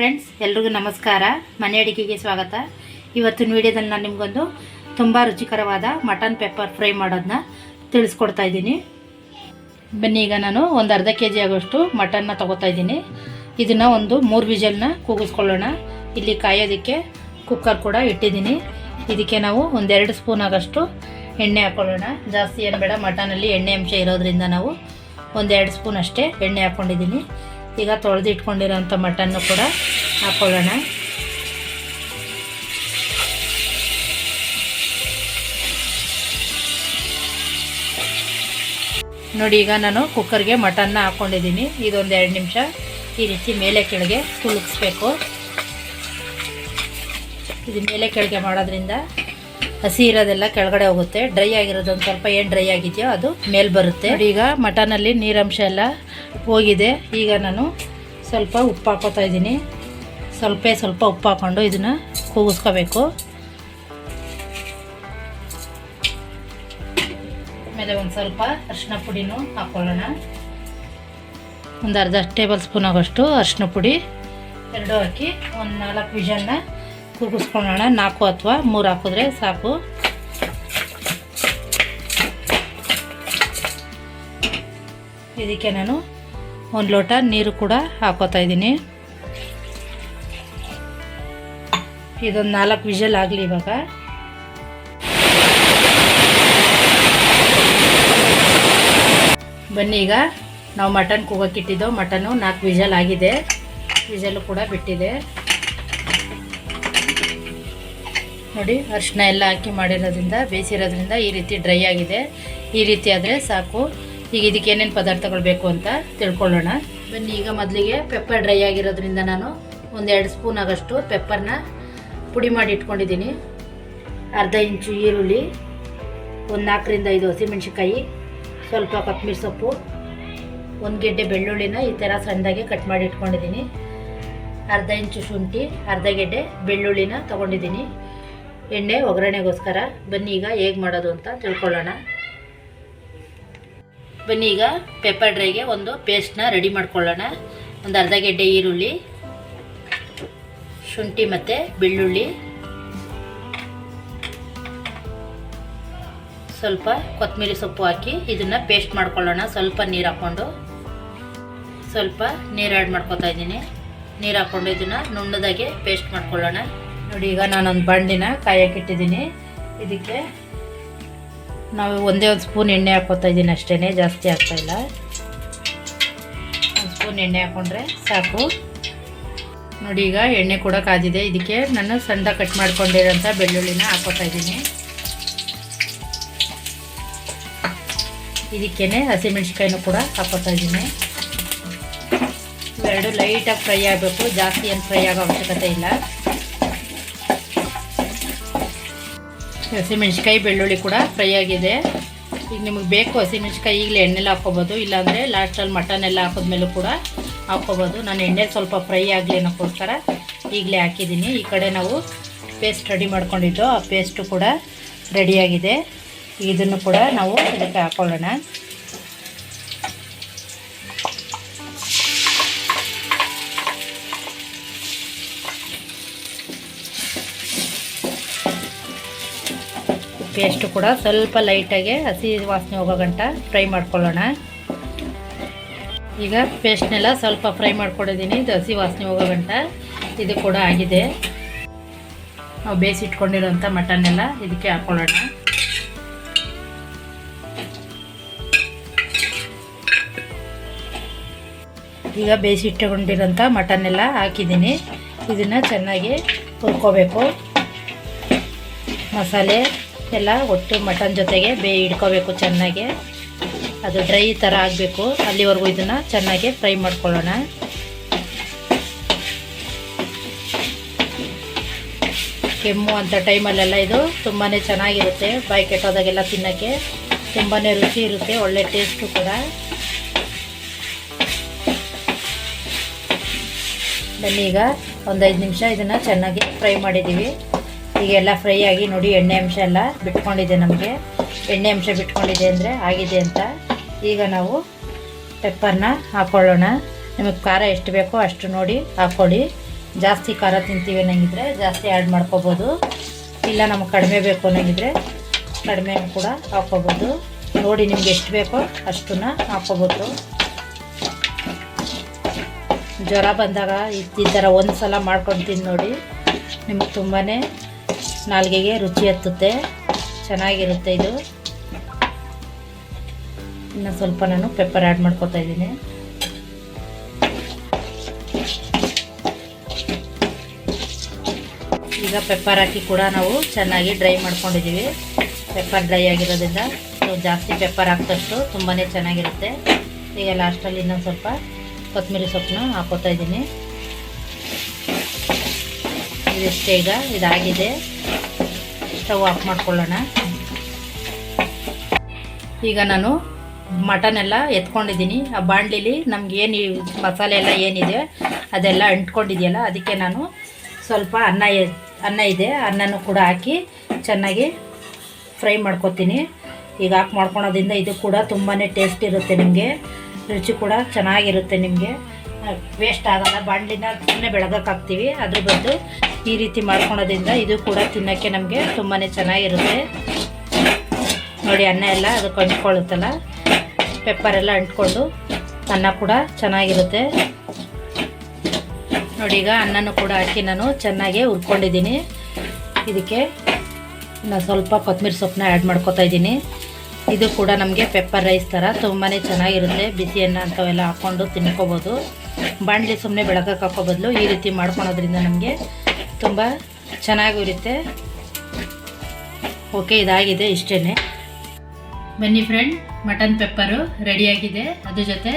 Friends ಎಲ್ರಿಗೂ ನಮಸ್ಕಾರ. ಮನೆ ಅಡಿಗೆಗೆ ಸ್ವಾಗತ. ಇವತ್ತಿನ ವಿಡಿಯೋದಲ್ಲಿ ನಾನು ನಿಮಗೊಂದು ತುಂಬ ರುಚಿಕರವಾದ ಮಟನ್ ಪೆಪ್ಪರ್ ಫ್ರೈ ಮಾಡೋದನ್ನ ತಿಳಿಸ್ಕೊಡ್ತಾ ಇದ್ದೀನಿ. ಬನ್ನಿ, ಈಗ ನಾನು ಒಂದು ಅರ್ಧ ಕೆ ಜಿ ಆಗೋಷ್ಟು ಮಟನ್ನ ತೊಗೋತಾ ಇದ್ದೀನಿ. ಇದನ್ನು ಒಂದು ಮೂರು ವಿಜಲ್ನ ಕೂಗಿಸ್ಕೊಳ್ಳೋಣ. ಇಲ್ಲಿ ಕಾಯೋದಕ್ಕೆ ಕುಕ್ಕರ್ ಕೂಡ ಇಟ್ಟಿದ್ದೀನಿ. ಇದಕ್ಕೆ ನಾವು ಒಂದೆರಡು ಸ್ಪೂನ್ ಆಗೋಷ್ಟು ಎಣ್ಣೆ ಹಾಕ್ಕೊಳ್ಳೋಣ ಜಾಸ್ತಿ ಏನು ಬೇಡ ಮಟನಲ್ಲಿ ಎಣ್ಣೆ ಅಂಶ ಇರೋದ್ರಿಂದ ನಾವು ಒಂದೆರಡು ಸ್ಪೂನ್ ಅಷ್ಟೇ ಎಣ್ಣೆ ಹಾಕ್ಕೊಂಡಿದ್ದೀನಿ ಈಗ ತೊಳೆದಿಟ್ಕೊಂಡಿರೋಂಥ ಮಟನ್ನು ಕೂಡ ಹಾಕ್ಕೊಳ್ಳೋಣ ನೋಡಿ, ಈಗ ನಾನು ಕುಕ್ಕರ್ಗೆ ಮಟನ್ನ ಹಾಕ್ಕೊಂಡಿದ್ದೀನಿ ಇದೊಂದು ಎರಡು ನಿಮಿಷ ಈ ರೀತಿ ಮೇಲೆ ಕೆಳಗೆ ಕುಲುಕ್ಸ್ಬೇಕು ಇದು ಮೇಲೆ ಕೆಳಗೆ ಮಾಡೋದ್ರಿಂದ ಹಸಿ ಇರೋದೆಲ್ಲ ಕೆಳಗಡೆ ಹೋಗುತ್ತೆ. ಡ್ರೈ ಆಗಿರೋದು ಒಂದು ಸ್ವಲ್ಪ ಏನು ಡ್ರೈ ಆಗಿದೆಯೋ ಅದು ಮೇಲೆ ಬರುತ್ತೆ. ಈಗ ಮಟನಲ್ಲಿ ನೀರಂಶ ಎಲ್ಲ ಹೋಗಿದೆ. ಈಗ ನಾನು ಸ್ವಲ್ಪ ಉಪ್ಪು ಹಾಕೋತಾ ಇದ್ದೀನಿ. ಸ್ವಲ್ಪ ಸ್ವಲ್ಪ ಉಪ್ಪು ಹಾಕ್ಕೊಂಡು ಇದನ್ನು ಕೂಗಿಸ್ಕೋಬೇಕು. ಆಮೇಲೆ ಒಂದು ಸ್ವಲ್ಪ ಅರಿಶಿನ ಪುಡಿನೂ ಹಾಕ್ಕೊಳ್ಳೋಣ ಒಂದು ಅರ್ಧ ಟೇಬಲ್ ಸ್ಪೂನ್ ಆಗೋಷ್ಟು ಅರಿಶಿನ ಪುಡಿ. ಎರಡು ಹಾಕಿ ಒಂದು ನಾಲ್ಕು ವಿಷನ್ನ ಕೂಗಿಸ್ಕೊಳ್ಳೋಣ ನಾಲ್ಕು ಅಥವಾ ಮೂರು ಹಾಕಿದ್ರೆ ಸಾಕು ಇದಕ್ಕೆ ನಾನು ಒಂದು ಲೋಟ ನೀರು ಕೂಡ ಹಾಕೋತಾ ಇದ್ದೀನಿ ಇದೊಂದು ನಾಲ್ಕು ವಿಷಲ್ ಆಗಲಿ ಇವಾಗ ಬನ್ನಿ ಈಗ ನಾವು ಮಟನ್ ಕೂಗಕ್ಕಿಟ್ಟಿದ್ದು ಮಟನು ನಾಲ್ಕು ವಿಷಲ್ ಆಗಿದೆ ವಿಷಲು ಕೂಡ ಬಿಟ್ಟಿದೆ ನೋಡಿ ಅರಿಶಿನ ಎಲ್ಲ ಹಾಕಿ ಮಾಡಿರೋದ್ರಿಂದ, ಬೇಯಿಸಿರೋದ್ರಿಂದ ಈ ರೀತಿ ಡ್ರೈ ಆಗಿದೆ. ಈ ರೀತಿ ಆದರೆ ಸಾಕು. ಈಗ ಇದಕ್ಕೆ ಏನೇನು ಪದಾರ್ಥಗಳು ಬೇಕು ಅಂತ ತಿಳ್ಕೊಳ್ಳೋಣ. ಬನ್ನಿ, ಈಗ ಮೊದಲಿಗೆ ಪೆಪ್ಪರ್ ಡ್ರೈ ಆಗಿರೋದ್ರಿಂದ ನಾನು ಒಂದೆರಡು ಸ್ಪೂನ್ ಆಗೋಷ್ಟು ಪೆಪ್ಪರ್ನ ಪುಡಿ ಮಾಡಿ ಇಟ್ಕೊಂಡಿದ್ದೀನಿ. ಅರ್ಧ ಇಂಚು ಈರುಳ್ಳಿ, ಒಂದು ನಾಲ್ಕರಿಂದ ಐದು ಹಸಿಮೆಣ್ಸಿಕಾಯಿ ಸ್ವಲ್ಪ ಕೊತ್ತಂಬರಿ ಸೊಪ್ಪು, ಒಂದು ಗೆಡ್ಡೆ ಬೆಳ್ಳುಳ್ಳಿನ ಈ ಥರ ಸಣ್ಣದಾಗಿ ಕಟ್ ಮಾಡಿ ಇಟ್ಕೊಂಡಿದ್ದೀನಿ. ಅರ್ಧ ಇಂಚು ಶುಂಠಿ, ಅರ್ಧ ಗೆಡ್ಡೆ ಬೆಳ್ಳುಳ್ಳಿನ ತೊಗೊಂಡಿದ್ದೀನಿ. ಎಣ್ಣೆ ಒಗ್ಗರಣೆಗೋಸ್ಕರ. ಬನ್ನಿ ಈಗ ಹೇಗೆ ಮಾಡೋದು ಅಂತ ತಿಳ್ಕೊಳ್ಳೋಣ. ಬನ್ನಿ ಈಗ ಪೆಪ್ಪರ್ ಡ್ರೈಗೆ ಒಂದು ಪೇಸ್ಟ್ನ ರೆಡಿ ಮಾಡ್ಕೊಳ್ಳೋಣ. ಒಂದು ಅರ್ಧ ಗೆಡ್ಡೆ ಈರುಳ್ಳಿ, ಶುಂಠಿ ಮತ್ತು ಬೆಳ್ಳುಳ್ಳಿ. ಸ್ವಲ್ಪ ಕೊತ್ತಂಬರಿ ಸೊಪ್ಪು ಹಾಕಿ ಇದನ್ನು ಪೇಸ್ಟ್ ಮಾಡ್ಕೊಳ್ಳೋಣ. ಸ್ವಲ್ಪ ನೀರು ಹಾಕ್ಕೊಂಡು. ಸ್ವಲ್ಪ ನೀರು ಆ್ಯಡ್ ಮಾಡ್ಕೊತಾ ಇದ್ದೀನಿ. ನೀರು ಹಾಕ್ಕೊಂಡು ಇದನ್ನು ನುಣ್ಣದಾಗೆ ಪೇಸ್ಟ್ ಮಾಡ್ಕೊಳ್ಳೋಣ. ನೋಡಿ, ಈಗ ನಾನೊಂದು ಬಂಡಿನ ಕಾಯಕ್ಕಿಟ್ಟಿದ್ದೀನಿ ಇದಕ್ಕೆ ನಾವು ಒಂದೇ ಒಂದು ಸ್ಪೂನ್ ಎಣ್ಣೆ ಹಾಕೋತಾ ಇದ್ದೀನಿ ಅಷ್ಟೇ ಜಾಸ್ತಿ ಆಗ್ತಾಯಿಲ್ಲ ಒಂದು ಸ್ಪೂನ್ ಎಣ್ಣೆ ಹಾಕ್ಕೊಂಡ್ರೆ ಸಾಕು. ನೋಡಿ, ಈಗ ಎಣ್ಣೆ ಕೂಡ ಕಾದಿದೆ. ಇದಕ್ಕೆ ನಾನು ಸಣ್ಣ ಕಟ್ ಮಾಡ್ಕೊಂಡಿರೋಂಥ ಬೆಳ್ಳುಳ್ಳಿನ ಹಾಕೋತಾ ಇದ್ದೀನಿ. ಇದಕ್ಕೇನೆ ಹಸಿಮೆಣ್ಸಿಕಾಯಿನೂ ಕೂಡ ಹಾಕೋತಾ ಇದ್ದೀನಿ. ಎರಡು ಲೈಟಾಗಿ ಫ್ರೈ ಆಗಬೇಕು. ಜಾಸ್ತಿ ಏನು ಫ್ರೈ ಆಗೋ ಅವಶ್ಯಕತೆ ಇಲ್ಲ. ಹಸಿಮೆಣ್ಸಿಕಾಯಿ ಬೆಳ್ಳುಳ್ಳಿ ಕೂಡ ಫ್ರೈ ಆಗಿದೆ. ಈಗ ನಿಮಗೆ ಬೇಕು ಹಸಿಮೆಣ್ಸಿಕಾಯಿ ಈಗಲೇ ಎಣ್ಣೆಲ್ಲ ಹಾಕ್ಕೋಬೋದು. ಇಲ್ಲಾಂದರೆ ಲಾಸ್ಟಲ್ಲಿ ಮಟನ್ ಎಲ್ಲ ಹಾಕಿದ್ಮೇಲೂ ಕೂಡ ಹಾಕ್ಕೋಬೋದು. ನಾನು ಎಣ್ಣೆ ಸ್ವಲ್ಪ ಫ್ರೈ ಆಗಲಿ ಅನ್ನೋಕ್ಕೋಸ್ಕರ ಈಗಲೇ ಹಾಕಿದ್ದೀನಿ. ಈ ಕಡೆ ನಾವು ಪೇಸ್ಟ್ ರೆಡಿ ಮಾಡ್ಕೊಂಡಿದ್ದು. ಆ ಪೇಸ್ಟು ಕೂಡ ರೆಡಿಯಾಗಿದೆ ಇದನ್ನು ಕೂಡ ನಾವು ಇದಕ್ಕೆ ಹಾಕೊಳ್ಳೋಣ. ಪೇಸ್ಟು ಕೂಡ ಸ್ವಲ್ಪ ಲೈಟಾಗಿ ಹಸಿ ವಾಸನೆ ಹೋಗೋ ಗಂಟ ಫ್ರೈ ಮಾಡ್ಕೊಳ್ಳೋಣ. ಈಗ ಪೇಸ್ಟ್ನೆಲ್ಲ ಸ್ವಲ್ಪ ಫ್ರೈ ಮಾಡ್ಕೊಂಡಿದ್ದೀನಿ, ಇದು ಹಸಿ ವಾಸನೆ ಹೋಗೋ ಗಂಟ. ಇದು ಕೂಡ ಆಗಿದೆ. ನಾವು ಬೇಯಿಸಿಟ್ಕೊಂಡಿರೋಂಥ ಮಟನ್ನೆಲ್ಲ ಇದಕ್ಕೆ ಹಾಕ್ಕೊಳ್ಳೋಣ ಈಗ ಬೇಯಿಸಿಟ್ಟುಕೊಂಡಿರೋಂಥ ಮಟನ್ನೆಲ್ಲ ಹಾಕಿದ್ದೀನಿ. ಇದನ್ನು ಚೆನ್ನಾಗಿ ಹುರ್ಕೋಬೇಕು. ಮಸಾಲೆ ಎಲ್ಲ ಒಟ್ಟು ಮಟನ್ ಜೊತೆಗೆ ಬೇ ಇಡ್ಕೋಬೇಕು ಚೆನ್ನಾಗಿ. ಅದು ಡ್ರೈ ಥರ ಆಗಬೇಕು. ಅಲ್ಲಿವರೆಗೂ ಇದನ್ನು ಚೆನ್ನಾಗಿ ಫ್ರೈ ಮಾಡ್ಕೊಳ್ಳೋಣ. ಕೆಮ್ಮು ಅಂಥ ಟೈಮಲ್ಲೆಲ್ಲ ಇದು ತುಂಬಾ ಚೆನ್ನಾಗಿರುತ್ತೆ. ಬಾಯಿ ಕೆಟ್ಟೋದಾಗೆಲ್ಲ ತಿನ್ನೋಕ್ಕೆ ತುಂಬಾ ರುಚಿ ಇರುತ್ತೆ, ಒಳ್ಳೆ ಟೇಸ್ಟು ಕೂಡ. ಬನ್ನಿ ಈಗ ಒಂದು ಐದು ನಿಮಿಷ ಇದನ್ನು ಚೆನ್ನಾಗಿ ಫ್ರೈ ಮಾಡಿದ್ದೀವಿ. ಈಗ ಎಲ್ಲ ಫ್ರೈ ಆಗಿ ನೋಡಿ ಎಣ್ಣೆ ಅಂಶ ಎಲ್ಲ ಬಿಟ್ಕೊಂಡಿದೆ ನಮಗೆ. ಎಣ್ಣೆ ಅಂಶ ಬಿಟ್ಕೊಂಡಿದೆ ಅಂದರೆ ಆಗಿದೆ ಅಂತ. ಈಗ ನಾವು ಪೆಪ್ಪರ್ನ ಹಾಕ್ಕೊಳ್ಳೋಣ ನಿಮಗೆ ಖಾರ ಎಷ್ಟು ಬೇಕೋ ಅಷ್ಟು ನೋಡಿ ಹಾಕ್ಕೊಳ್ಳಿ ಜಾಸ್ತಿ ಖಾರ ತಿಂತೀವಿ ಅನ್ನಂಗಿದ್ರೆ ಜಾಸ್ತಿ ಆ್ಯಡ್ ಮಾಡ್ಕೋಬೋದು. ಇಲ್ಲ ನಮಗೆ ಕಡಿಮೆ ಬೇಕು ಅನ್ನಂಗಿದ್ರೆ ಕಡಿಮೆ ಕೂಡ ಹಾಕ್ಕೋಬೋದು ನೋಡಿ ನಿಮ್ಗೆ ಎಷ್ಟು ಬೇಕೋ ಅಷ್ಟನ್ನ ಹಾಕ್ಕೋಬೋದು ಜ್ವರ ಬಂದಾಗ ಈ ಥರ ಒಂದು ಸಲ ಮಾಡ್ಕೊಂಡು ತಿಂದು ನೋಡಿ. ನಿಮಗೆ ತುಂಬಾ ನಾಲ್ಗೆಗೆ ರುಚಿ ಹತ್ತುತ್ತೆ. ಚೆನ್ನಾಗಿರುತ್ತೆ ಇದು. ಇನ್ನು ಸ್ವಲ್ಪ ನಾನು ಪೆಪ್ಪರ್ ಆ್ಯಡ್ ಮಾಡ್ಕೊತಾ ಇದ್ದೀನಿ. ಈಗ ಪೆಪ್ಪರ್ ಹಾಕಿ ಕೂಡ ನಾವು ಚೆನ್ನಾಗಿ ಡ್ರೈ ಮಾಡ್ಕೊಂಡಿದ್ದೀವಿ. ಪೆಪ್ಪರ್ ಡ್ರೈ ಆಗಿರೋದ್ರಿಂದ ಸೊ ಜಾಸ್ತಿ ಪೆಪ್ಪರ್ ಹಾಕಿದಷ್ಟು ತುಂಬಾ ಚೆನ್ನಾಗಿರುತ್ತೆ. ಈಗ ಲಾಸ್ಟಲ್ಲಿ ಇನ್ನೊಂದು ಸ್ವಲ್ಪ ಕೊತ್ತಂಬರಿ ಸೊಪ್ಪನ್ನ ಹಾಕೋತಾ ಇದ್ದೀನಿ. ಇದಿಷ್ಟೇ ಈಗ, ಇದಾಗಿದೆ. ಸ್ಟವ್ ಆಫ್ ಮಾಡ್ಕೊಳ್ಳೋಣ. ಈಗ ನಾನು ಮಟನ್ ಎಲ್ಲ ಎತ್ಕೊಂಡಿದ್ದೀನಿ. ಆ ಬಾಣಲಿಲಿ ನಮ್ಗೆ ಏನು ಮಸಾಲೆ ಎಲ್ಲ ಏನಿದೆ, ಅದೆಲ್ಲ ಅಂಟ್ಕೊಂಡಿದೆಯಲ್ಲ, ಅದಕ್ಕೆ ನಾನು ಸ್ವಲ್ಪ ಅನ್ನ ಅನ್ನ ಇದೆ. ಅನ್ನನೂ ಕೂಡ ಹಾಕಿ ಚೆನ್ನಾಗಿ ಫ್ರೈ ಮಾಡ್ಕೊತೀನಿ. ಈಗ ಹಾಕಿ ಮಾಡ್ಕೊಳೋದ್ರಿಂದ ಇದು ಕೂಡ ತುಂಬಾ ಟೇಸ್ಟ್ ಇರುತ್ತೆ ನಿಮಗೆ. ರುಚಿ ಕೂಡ ಚೆನ್ನಾಗಿರುತ್ತೆ ನಿಮಗೆ. ವೇಸ್ಟ್ ಆಗಲ್ಲ ಬಾಣಲಿನ ಸುಮ್ಮನೆ ಬೆಳಗಕ್ಕೆ ಹಾಕ್ತೀವಿ ಅದ್ರ ಬದಲು ಈ ರೀತಿ ಮಾಡ್ಕೊಳೋದ್ರಿಂದ ಇದು ಕೂಡ ತಿನ್ನೋಕ್ಕೆ ನಮಗೆ ತುಂಬಾ ಚೆನ್ನಾಗಿರುತ್ತೆ. ನೋಡಿ, ಅನ್ನ ಎಲ್ಲ ಅದಕ್ಕೆ ಅಂಟ್ಕೊಳ್ಳುತ್ತಲ್ಲ ಪೆಪ್ಪರ್ ಎಲ್ಲ ಅಂಟ್ಕೊಂಡು ಅನ್ನ ಕೂಡ ಚೆನ್ನಾಗಿರುತ್ತೆ. ನೋಡಿ, ಈಗ ಅನ್ನನೂ ಕೂಡ ಹಾಕಿ ನಾನು ಚೆನ್ನಾಗಿ ಹುರ್ಕೊಂಡಿದ್ದೀನಿ. ಇದಕ್ಕೆ ನಾನು ಸ್ವಲ್ಪ ಕೊತ್ತಂಬರಿ ಸೊಪ್ಪನ್ನ ಆ್ಯಡ್ ಮಾಡ್ಕೊತಾ ಇದ್ದೀನಿ. ಇದು ಕೂಡ ನಮಗೆ ಪೆಪ್ಪರ್ ರೈಸ್ ಥರ ತುಂಬಾ ಚೆನ್ನಾಗಿರುತ್ತೆ. ಬಿಸಿ ಅನ್ನ ಅಂಥವೆಲ್ಲ ಹಾಕ್ಕೊಂಡು ತಿನ್ಕೋಬೋದು. ಬಾಣಲಿ ಸುಮ್ಮನೆ ಬೆಳಗಕ್ಕೆ ಹಾಕೋ ಬದಲು ಈ ರೀತಿ ಮಾಡ್ಕೊಳೋದ್ರಿಂದ ನಮಗೆ ತುಂಬ ಚೆನ್ನಾಗಿರುತ್ತೆ. ಓಕೆ ಇದಾಗಿದೆ ಇಷ್ಟೇ ಬನ್ನಿ ಫ್ರೆಂಡ್ ಮಟನ್ ಪೆಪ್ಪರು ರೆಡಿಯಾಗಿದೆ ಅದ್ರ ಜೊತೆ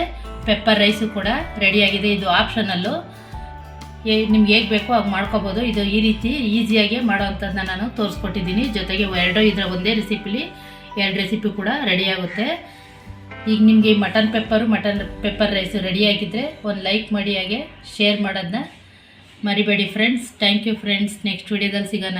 ಪೆಪ್ಪರ್ ರೈಸು ಕೂಡ ರೆಡಿಯಾಗಿದೆ ಇದು ಆಪ್ಷನಲ್ಲು ನಿಮ್ಗೆ ಹೇಗೆ ಬೇಕೋ ಹಾಗೆ ಮಾಡ್ಕೋಬೋದು. ಇದು ಈ ರೀತಿ ಈಸಿಯಾಗಿ ಮಾಡೋವಂಥದ್ದನ್ನ ನಾನು ತೋರಿಸ್ಕೊಟ್ಟಿದ್ದೀನಿ. ಜೊತೆಗೆ ಎರಡೋ ಇದರ ಒಂದೇ ರೆಸಿಪಿಲಿ ಎರಡು ರೆಸಿಪಿ ಕೂಡ ರೆಡಿಯಾಗುತ್ತೆ ಈಗ ನಿಮಗೆ mutton pepper mutton pepper rice ರೆಡಿಯಾಗಿದ್ದರೆ ಒಂದು ಲೈಕ್ ಮಾಡಿ, ಹಾಗೆ ಶೇರ್ ಮಾಡೋದನ್ನ ಮರಿಬೇಡಿ friends thank you friends next ವಿಡಿಯೋದಲ್ಲಿ ಸಿಗೋಣ.